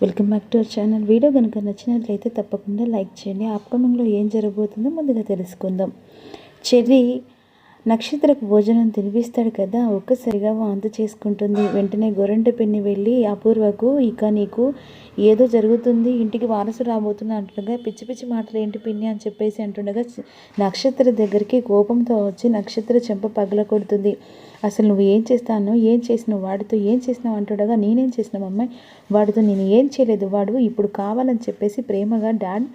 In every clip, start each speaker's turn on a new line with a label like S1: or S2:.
S1: Welcome back to our channel. Video కనుక నచ్చినట్లయితే తప్పకుండా లైక్ చేయండి. అప్కమింగ్లో ఏం జరగబోతుందో ముందుగా తెలుసుకుందాం. చెర్రీ నక్షత్రకు భోజనం తినిపిస్తాడు కదా ఒక్కసారిగా వాంతి చేసుకుంటుంది. వెంటనే గొర్రెంట పిన్ని వెళ్ళి అపూర్వకు ఇక నీకు ఏదో జరుగుతుంది ఇంటికి వారసు రాబోతున్నా అంటుండగా పిచ్చి పిచ్చి మాటలు ఏంటి పిన్ని అని చెప్పేసి అంటుండగా నక్షత్ర దగ్గరికి కోపంతో వచ్చి నక్షత్ర చెంప పగల కొడుతుంది అసలు నువ్వు ఏం చేస్తాను ఏం చేసినావు వాడితో ఏం చేసినావు అంటుండగా నేనేం చేసినావు అమ్మాయి? వాడితో నేను ఏం చేయలేదు వాడు ఇప్పుడు కావాలని చెప్పేసి ప్రేమగా డాడ్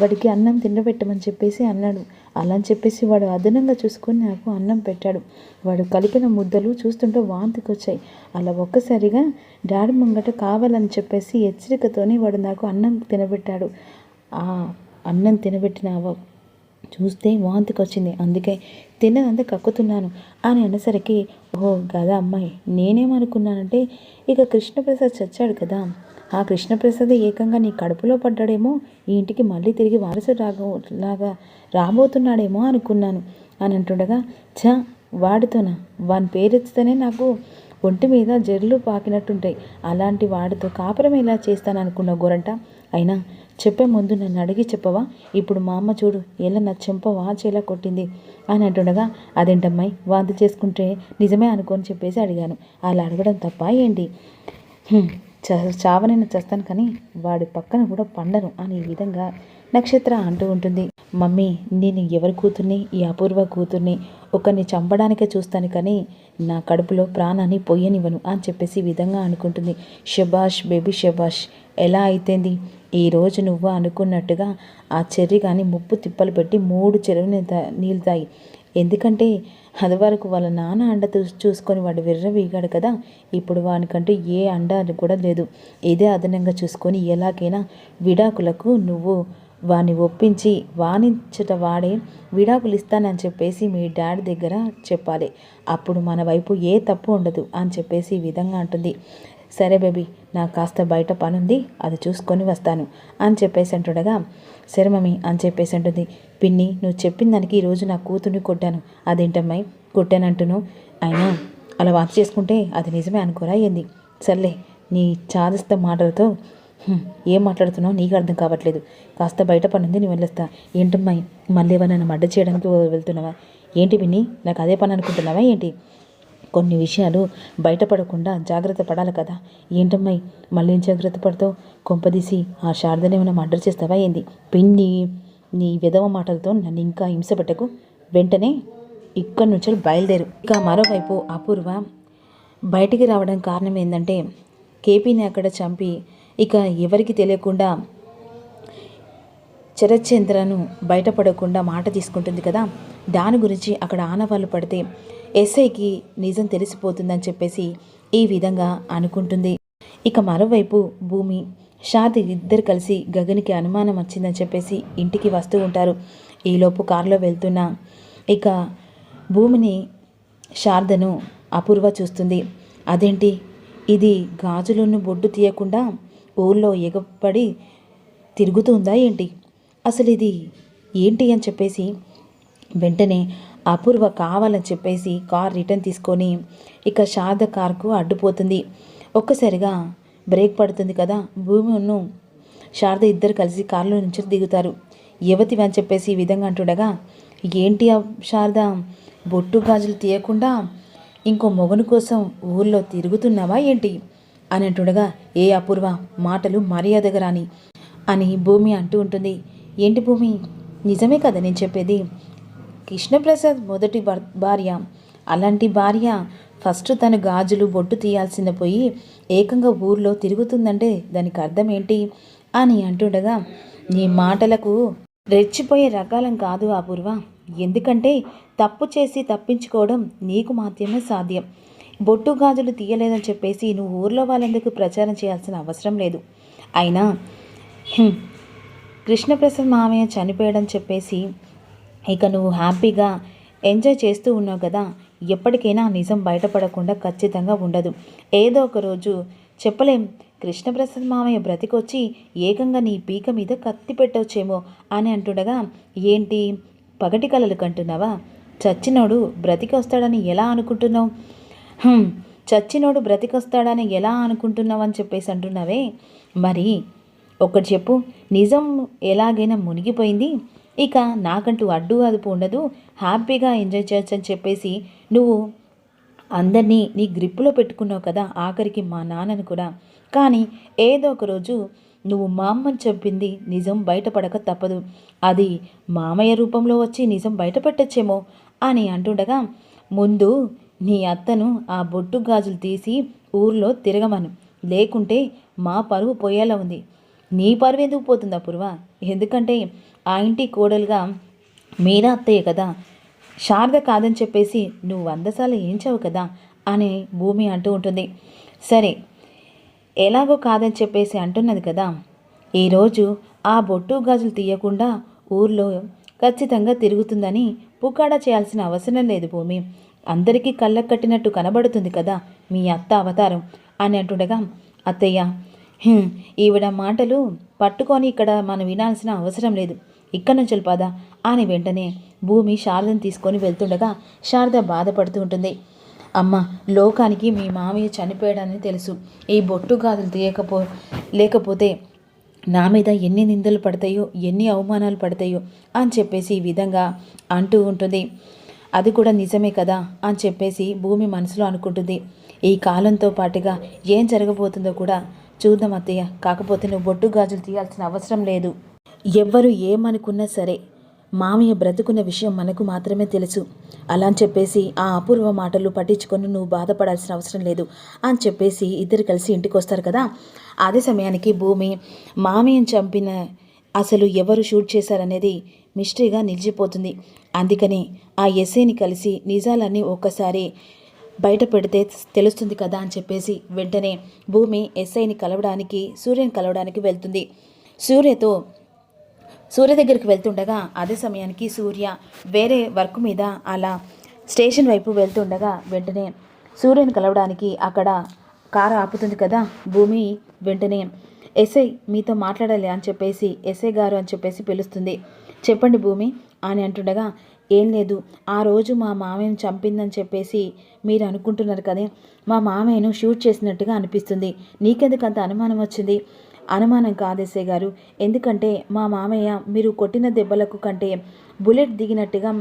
S1: వాడికి అన్నం తినబెట్టమని చెప్పేసి అన్నాడు. అలా అని చెప్పేసి వాడు అదనంగా చూసుకొని నాకు అన్నం పెట్టాడు. వాడు కలిపిన ముద్దలు చూస్తుంటే వాంతికి వచ్చాయి. అలా ఒక్కసారిగా డాడీ ముంగట కావాలని చెప్పేసి హెచ్చరికతోనే వాడు నాకు అన్నం తినబెట్టాడు. ఆ అన్నం తినబెట్టిన చూస్తే వాంతికి వచ్చింది. అందుకే తిన్నదంతా కక్కుతున్నాను అని అనేసరికి ఓహో కదా అమ్మాయి నేనేమనుకున్నానంటే ఇక కృష్ణప్రసాద్ చచ్చాడు కదా. ఆ కృష్ణప్రసాద్ ఏకంగా నీ కడుపులో పడ్డాడేమో ఈ ఇంటికి మళ్ళీ తిరిగి వారసుడు రాగ లాగా రాబోతున్నాడేమో అనుకున్నాను. అని అంటుండగా ఛ వాడితోనా? వాని పేరెత్తితేనే నాకు ఒంటి మీద జర్లు పాకినట్టుంటాయి. అలాంటి వాడితో కాపురం ఎలా చేస్తాను అనుకున్న గోరంట అయినా చెప్పే ముందు నన్ను అడిగి చెప్పవా? ఇప్పుడు మా అమ్మ చూడు ఎలా నా చెంప వాచేలా కొట్టింది. అని అంటుండగా అదేంటమ్మాయి? వాంతి చేసుకుంటే నిజమే అనుకొని చెప్పేసి అడిగాను. అలా అడగడం తప్ప ఏంటి? చావనైనా చేస్తాను కానీ వాడి పక్కన కూడా పండను అని ఈ విధంగా నక్షత్ర అంటూ ఉంటుంది. మమ్మీ నేను ఎవరి కూతుర్ని? ఈ అపూర్వ కూతుర్ని ఒకరిని చంపడానికే చూస్తాను కానీ నా కడుపులో ప్రాణాన్ని పొయ్యనివ్వను అని చెప్పేసి ఈ విధంగా అనుకుంటుంది. షబాష్ బేబీ షబాష్ ఎలా అయితేంది? ఈరోజు నువ్వు అనుకున్నట్టుగా ఆ చెర్రి కానీ ముప్పు తిప్పలు పెట్టి మూడు చెరువు నీళ్ళు తాగి ఎందుకంటే అది వరకు వాళ్ళ నాన్న అండ చూసుకొని వాడు విర్రవీగాడు కదా. ఇప్పుడు వానికంటూ ఏ అండ కూడా లేదు. ఇదే అదనంగా చూసుకొని ఎలాగైనా విడాకులకు నువ్వు వాని ఒప్పించి వాణించట వాడే విడాకులు ఇస్తానని చెప్పేసి మీ డాడీ దగ్గర చెప్పాలి. అప్పుడు మన వైపు ఏ తప్పు ఉండదు అని చెప్పేసి ఈ విధంగా అంటుంది. సరే బేబీ నాకు కాస్త బయట పనుంది అది చూసుకొని వస్తాను అని చెప్పేసి అంటుండగా శరమమి అని చెప్పేసి అంటుంది పిన్ని నువ్వు చెప్పిన దానికి ఈరోజు నా కూతుర్ని కొట్టాను. అదేంటమ్మాయి? కొట్టానంటును అయినా అలా వాక్ చేసుకుంటే అది నిజమే అనుకోరా ఏంది? సర్లే నీ చాదస్త మాటలతో ఏం మాట్లాడుతున్నావు నీకు అర్థం కావట్లేదు. కాస్త బయట పని ఉంది నేను వెళ్ళొస్తా. ఏంటమ్మాయి మళ్ళీ ఏమైనా మడ్డ చేయడానికి వెళ్తున్నావా? ఏంటి పిన్ని నాకు అదే పని అనుకుంటున్నావా ఏంటి? కొన్ని విషయాలు బయటపడకుండా జాగ్రత్త పడాలి కదా. ఏంటమ్మాయి? మళ్ళీ జాగ్రత్త పడతావు? కొంపదీసి ఆ శారదని ఏమైనా మర్డర్ చేస్తావా ఏంది? పిన్ని నీ విధవ మాటలతో నన్ను ఇంకా హింస పెట్టకు. వెంటనే ఇక్కడి నుంచి బయలుదేరు. ఇక మరోవైపు అపూర్వ బయటికి రావడం కారణం ఏంటంటే కేపీని అక్కడ చంపి ఇక ఎవరికి తెలియకుండా చరచంద్రను బయటపడకుండా మాట తీసుకుంటుంది కదా. దాని గురించి అక్కడ ఆనవాళ్ళు పడితే ఎస్ఐకి నిజం తెలిసిపోతుందని చెప్పేసి ఈ విధంగా అనుకుంటుంది. ఇక మరోవైపు భూమి షాది ఇద్దరు కలిసి గగన్కి అనుమానం వచ్చిందని చెప్పేసి ఇంటికి వస్తూ ఉంటారు. ఈలోపు కారులో వెళ్తున్న ఇక భూమిని శారదను అపూర్వ చూస్తుంది. అదేంటి? ఇది గాజులను బొడ్డు తీయకుండా ఊళ్ళో ఎగపడి తిరుగుతుందా ఏంటి? అసలు ఇది ఏంటి అని చెప్పేసి వెంటనే అపూర్వ కావాలని చెప్పేసి కార్ రిటర్న్ తీసుకొని ఇక శారద కార్కు అడ్డుపోతుంది. ఒక్కసారిగా బ్రేక్ పడుతుంది కదా భూమిను శారద ఇద్దరు కలిసి కారులో నుంచి దిగుతారు. యువతివి అని చెప్పేసి ఈ విధంగా అంటుండగా ఏంటి శారద బొట్టు గాజులు తీయకుండా ఇంకో మొగను కోసం ఊళ్ళో తిరుగుతున్నావా ఏంటి? అని అంటుండగా ఏ అపూర్వ మాటలు మర్యాదగా రాని అని భూమి అంటూ ఉంటుంది. ఏంటి భూమి? నిజమే కదా నేను చెప్పేది? కృష్ణప్రసాద్ మొదటి భార్య. అలాంటి భార్య ఫస్ట్ తన గాజులు బొట్టు తీయాల్సిన పోయి ఏకంగా ఊర్లో తిరుగుతుందంటే దానికి అర్థం ఏంటి అని అంటుండగా నీ మాటలకు రెచ్చిపోయే రకాలం కాదు అపూర్వ. ఎందుకంటే తప్పు చేసి తప్పించుకోవడం నీకు మాత్రమే సాధ్యం. బొట్టు గాజులు తీయలేదని చెప్పేసి నువ్వు ఊర్లో వాళ్ళందుకు ప్రచారం చేయాల్సిన అవసరం లేదు? అయినా కృష్ణప్రసాద్ మామయ్య చనిపోయడం చెప్పేసి ఇక నువ్వు హ్యాపీగా ఎంజాయ్ చేస్తూ ఉన్నావు కదా ఎప్పటికైనా నిజం బయటపడకుండా ఖచ్చితంగా ఉండదు. ఏదో ఒక రోజు చెప్పలేం కృష్ణప్రసాద్ మామయ్య బ్రతికొచ్చి ఏకంగా నీ పీక మీద కత్తి పెట్టవచ్చేమో అని అంటుండగా ఏంటి? పగటి కలలు కంటున్నావా? చచ్చినోడు బ్రతికి వస్తాడని ఎలా అనుకుంటున్నావు? చచ్చినోడు బ్రతికొస్తాడని ఎలా అనుకుంటున్నావని చెప్పేసి అంటున్నావే? మరి ఒకటి చెప్పు. నిజం ఎలాగైనా మునిగిపోయింది. ఇక నాకంటూ అడ్డు అదుపు ఉండదు. హ్యాపీగా ఎంజాయ్ చేయొచ్చు అని చెప్పేసి నువ్వు అందరినీ నీ గ్రిప్పులో పెట్టుకున్నావు కదా ఆఖరికి మా నాన్నను కూడా. కానీ ఏదో ఒక రోజు నువ్వు మా అమ్మని చంపింది నిజం బయటపడక తప్పదు. అది మామయ్య రూపంలో వచ్చి నిజం బయటపెట్టచ్చేమో అని అంటుండగా ముందు నీ అత్తను ఆ బొట్టు గాజులు తీసి ఊర్లో తిరగమను. లేకుంటే మా పరువు పోయేలా ఉంది. నీ పరువు ఎందుకు పోతుందా పూర్వ ఎందుకంటే ఆ ఇంటి కోడలుగా మీరా అత్తయ్య కదా. శారద కాదని చెప్పేసి నువ్వు వందసార్లు ఏంచావు కదా అని భూమి అంటూ ఉంటుంది. సరే ఎలాగో కాదని చెప్పేసి అంటున్నది కదా. ఈరోజు ఆ బొట్టు గాజులు తీయకుండా ఊర్లో ఖచ్చితంగా తిరుగుతుందని పుకాడా చేయాల్సిన అవసరం లేదు భూమి. అందరికీ కళ్ళకు కట్టినట్టు కనబడుతుంది కదా మీ అత్త అవతారం అని అంటుండగా అత్తయ్య ఈవిడ మాటలు పట్టుకొని ఇక్కడ మనం వినాల్సిన అవసరం లేదు. ఇక్కడ నుంచి పద అని వెంటనే భూమి శారదను తీసుకొని వెళ్తుండగా శారద బాధపడుతూ ఉంటుంది. అమ్మ లోకానికి మీ మామయ్య చనిపోయాడని తెలుసు. ఈ బొట్టు గాదులు తీయకపో లేకపోతే నా మీద ఎన్ని నిందలు పడతాయో ఎన్ని అవమానాలు పడతాయో అని చెప్పేసి ఈ విధంగా అంటూ ఉంటుంది. అది కూడా నిజమే కదా అని చెప్పేసి భూమి మనసులో అనుకుంటుంది. ఈ కాలంతో పాటుగా ఏం జరగబోతుందో కూడా చూద్దాం అత్తయ్య. కాకపోతే నువ్వు బొట్టు గాజులు తీయాల్సిన అవసరం లేదు. ఎవ్వరు ఏమనుకున్నా సరే మామయ్య బ్రతుకున్న విషయం మనకు మాత్రమే తెలుసు. అలా అని చెప్పేసి ఆ అపూర్వ మాటలు పట్టించుకొని నువ్వు బాధపడాల్సిన అవసరం లేదు అని చెప్పేసి ఇద్దరు కలిసి ఇంటికి వస్తారు కదా. అదే సమయానికి భూమి మామయ్యను చంపిన అసలు ఎవరు షూట్ చేశారనేది మిస్టరీగా నిలిచిపోతుంది. అందుకని ఆ ఎస్ఐని కలిసి నిజాలన్నీ ఒక్కసారి బయట పెడితే తెలుస్తుంది కదా అని చెప్పేసి వెంటనే భూమి ఎస్ఐని కలవడానికి సూర్యని కలవడానికి వెళ్తుంది. సూర్యతో సూర్య దగ్గరికి వెళ్తుండగా అదే సమయానికి సూర్య వేరే వర్క్ మీద అలా స్టేషన్ వైపు వెళ్తుండగా వెంటనే సూర్యని కలవడానికి అక్కడ కారు ఆపుతుంది కదా భూమి వెంటనే ఎస్ఐ మీతో మాట్లాడాలి అని చెప్పేసి ఎస్ఐ గారు అని చెప్పేసి పిలుస్తుంది. చెప్పండి భూమి అని అంటుండగా ఏం లేదు. ఆ రోజు మా మామయ్యను చంపిందని చెప్పేసి మీరు అనుకుంటున్నారు కదే. మా మామయ్యను షూట్ చేసినట్టుగా అనిపిస్తుంది. నీకెందుకు అంత అనుమానం వచ్చింది? అనుమానం కాదేసే గారు. ఎందుకంటే మా మామయ్య మీరు కొట్టిన దెబ్బలకు కంటే బుల్లెట్ దిగినట్టుగా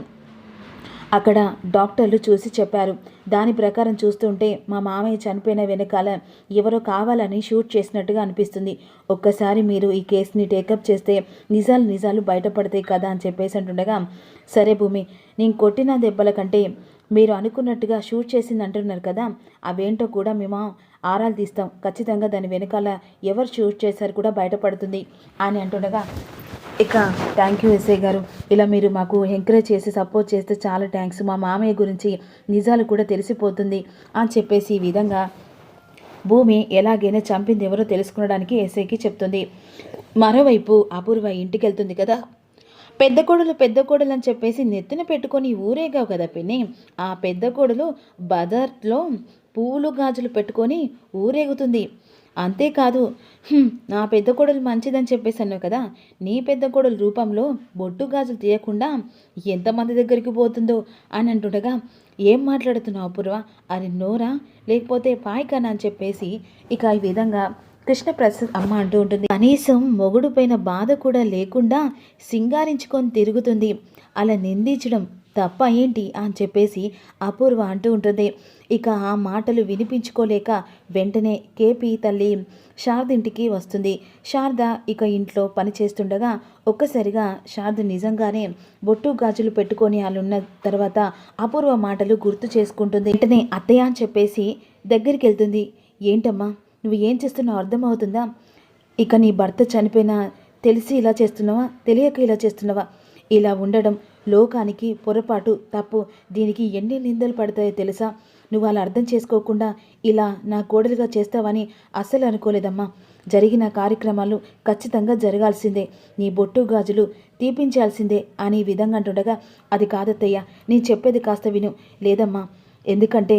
S1: అక్కడ డాక్టర్లు చూసి చెప్పారు. దాని ప్రకారం చూస్తుంటే మా మామయ్య చనిపోయిన వెనకాల ఎవరో కావాలని షూట్ చేసినట్టుగా అనిపిస్తుంది. ఒక్కసారి మీరు ఈ కేసుని టేకప్ చేస్తే నిజాలు నిజాలు బయటపడతాయి కదా అని చెప్పేసి అంటుండగా సరే భూమి నేను కొట్టిన దెబ్బల కంటే మీరు అనుకున్నట్టుగా షూట్ చేసింది అంటున్నారు కదా అవేంటో కూడా మేము ఆరాలు తీస్తాం. ఖచ్చితంగా దాని వెనకాల ఎవరు షూట్ చేశారు కూడా బయటపడుతుంది అని అంటుండగా ఇక థ్యాంక్ యూ ఎస్ఐ గారు. ఇలా మీరు మాకు ఎంకరేజ్ చేసి సపోర్ట్ చేస్తే చాలా థ్యాంక్స్ మా మామయ్య గురించి నిజాలు కూడా తెలిసిపోతుంది అని చెప్పేసి ఈ విధంగా భూమి ఎలాగైనా చంపింది ఎవరో తెలుసుకోవడానికి ఎస్ఐకి చెప్తుంది. మరోవైపు అపూర్వ ఇంటికి వెళ్తుంది కదా. పెద్ద కోడలు పెద్ద కోడలు అని చెప్పేసి నెత్తిన పెట్టుకొని ఊరేగావు కదా పిన్ని. ఆ పెద్ద కోడలు బదర్లో పూలు గాజులు పెట్టుకొని ఊరేగుతుంది. అంతేకాదు నా పెద్ద కొడలు మంచిదని చెప్పేసి అన్నావు కదా నీ పెద్ద కొడలు రూపంలో బొట్టు గాజులు తీయకుండా ఎంతమంది దగ్గరికి పోతుందో అని అంటుండగా ఏం మాట్లాడుతున్నావు అపూర్వ? అని నోరా? లేకపోతే పాయికానా? అని చెప్పేసి ఇక ఈ విధంగా కృష్ణప్రసాద్ అమ్మ అంటూ ఉంటుంది. కనీసం మొగుడు పైన బాధ కూడా లేకుండా సింగారించుకొని తిరుగుతుంది. అలా నిందించడం తప్ప ఏంటి అని చెప్పేసి అపూర్వ అంటూ ఉంటుంది. ఇక ఆ మాటలు వినిపించుకోలేక వెంటనే కేపీ తల్లి శారద ఇంటికి వస్తుంది. శారద ఇక ఇంట్లో పని చేస్తుండగా ఒక్కసారిగా శారద నిజంగానే బొట్టు గాజులు పెట్టుకొని వాళ్ళున్న తర్వాత అపూర్వ మాటలు గుర్తు చేసుకుంటుంది. వెంటనే అత్తయ్య అని చెప్పేసి దగ్గరికి వెళ్తుంది. ఏంటమ్మా నువ్వు ఏం చేస్తున్నావు అర్థమవుతుందా? ఇక నీ భర్త చనిపోయినా తెలిసి ఇలా చేస్తున్నావా? తెలియక ఇలా చేస్తున్నావా? ఇలా ఉండడం లోకానికి పొరపాటు తప్పు దీనికి ఎన్ని నిందలు పడతాయో తెలుసా? నువ్వు అలా అర్థం చేసుకోకుండా ఇలా నా కోడలుగా చేస్తావని అస్సలు అనుకోలేదమ్మా. జరిగిన కార్యక్రమాలు ఖచ్చితంగా జరగాల్సిందే. నీ బొట్టు గాజులు తీపించాల్సిందే అని విధంగా అంటుండగా అది కాదత్తయ్య నేను చెప్పేది కాస్త విను. లేదమ్మా ఎందుకంటే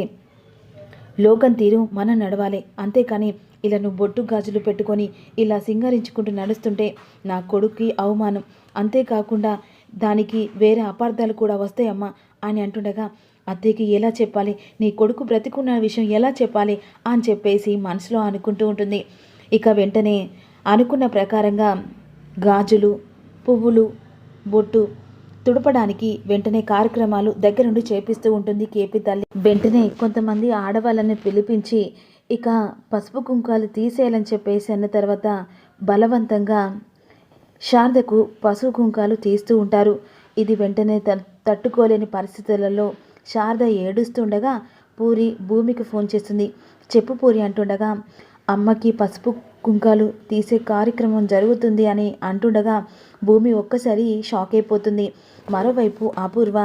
S1: లోకం తీరు మనం నడవాలి. అంతేకాని ఇలా నువ్వు బొట్టు గాజులు పెట్టుకొని ఇలా సింగారించుకుంటూ నడుస్తుంటే నా కొడుక్కి అవమానం. అంతేకాకుండా దానికి వేరే అపార్థాలు కూడా వస్తాయమ్మా అని అంటుండగా అత్తయ్యకి ఎలా చెప్పాలి? నీ కొడుకు బ్రతికున్న విషయం ఎలా చెప్పాలి? అని చెప్పేసి మనసులో అనుకుంటూ ఉంటుంది. ఇక వెంటనే అనుకున్న ప్రకారంగా గాజులు పువ్వులు బొట్టు తుడపడానికి వెంటనే కార్యక్రమాలు దగ్గరుండి చేపిస్తూ ఉంటుంది కేపీ తల్లి. వెంటనే కొంతమంది ఆడవాళ్ళని పిలిపించి ఇక పసుపు కుంకాలు తీసేయాలని చెప్పేసి అన్న తర్వాత బలవంతంగా శారదకు పసుపు కుంకాలు తీస్తూ ఉంటారు. ఇది వెంటనే తట్టుకోలేని పరిస్థితులలో శారద ఏడుస్తుండగా పూరి భూమికి ఫోన్ చేస్తుంది. చెప్పు పూరి అంటుండగా అమ్మకి పసుపు కుంకాలు తీసే కార్యక్రమం జరుగుతుంది అని అంటుండగా భూమి ఒక్కసారి షాక్ అయిపోతుంది. మరోవైపు అపూర్వ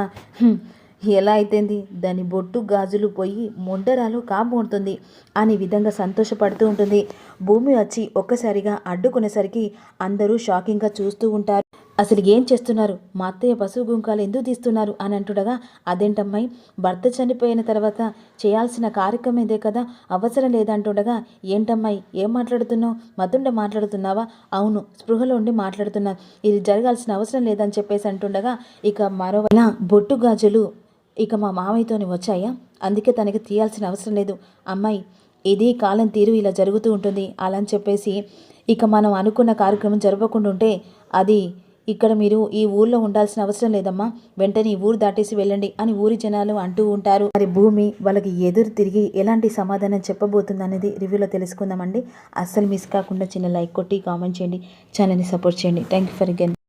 S1: ఎలా అయితేంది? దాని బొట్టు గాజులు పోయి మొండరాలు కాబోతుంది అనే విధంగా సంతోషపడుతూ ఉంటుంది. భూమి వచ్చి ఒక్కసారిగా అడ్డుకునేసరికి అందరూ షాకింగ్గా చూస్తూ ఉంటారు. అసలు ఏం చేస్తున్నారు? మా అత్తయ్య పశువు గుంకాలు ఎందుకు తీస్తున్నారు? అని అంటుండగా అదేంటమ్మాయి? భర్త చనిపోయిన తర్వాత చేయాల్సిన కార్యక్రమం ఇదే కదా? అవసరం లేదంటుండగా ఏంటమ్మాయి? ఏం మాట్లాడుతున్నావు? మతుండ మాట్లాడుతున్నావా? అవును స్పృహలో ఉండి మాట్లాడుతున్నా. ఇది జరగాల్సిన అవసరం లేదని చెప్పేసి అంటుండగా ఇక మరోవైనా బొట్టు గాజులు ఇక మా మామయ్యతోని వచ్చాయా? అందుకే తనకి తీయాల్సిన అవసరం లేదు. అమ్మాయి ఇది కాలం తీరు ఇలా జరుగుతూ ఉంటుంది. అలా అని చెప్పేసి ఇక మనం అనుకున్న కార్యక్రమం జరగకుండా ఉంటే అది ఇక్కడ మీరు ఈ ఊర్లో ఉండాల్సిన అవసరం లేదమ్మా. వెంటనే ఈ ఊరు దాటేసి వెళ్ళండి అని ఊరి జనాలు అంటూ ఉంటారు. మరి భూమి వాళ్ళకి ఎదురు తిరిగి ఎలాంటి సమాధానం చెప్పబోతుంది అనేది రివ్యూలో తెలుసుకుందామండి. అస్సలు మిస్ కాకుండా చిన్న లైక్ కొట్టి కామెంట్ చేయండి. ఛానల్ని సపోర్ట్ చేయండి. Thank you for again.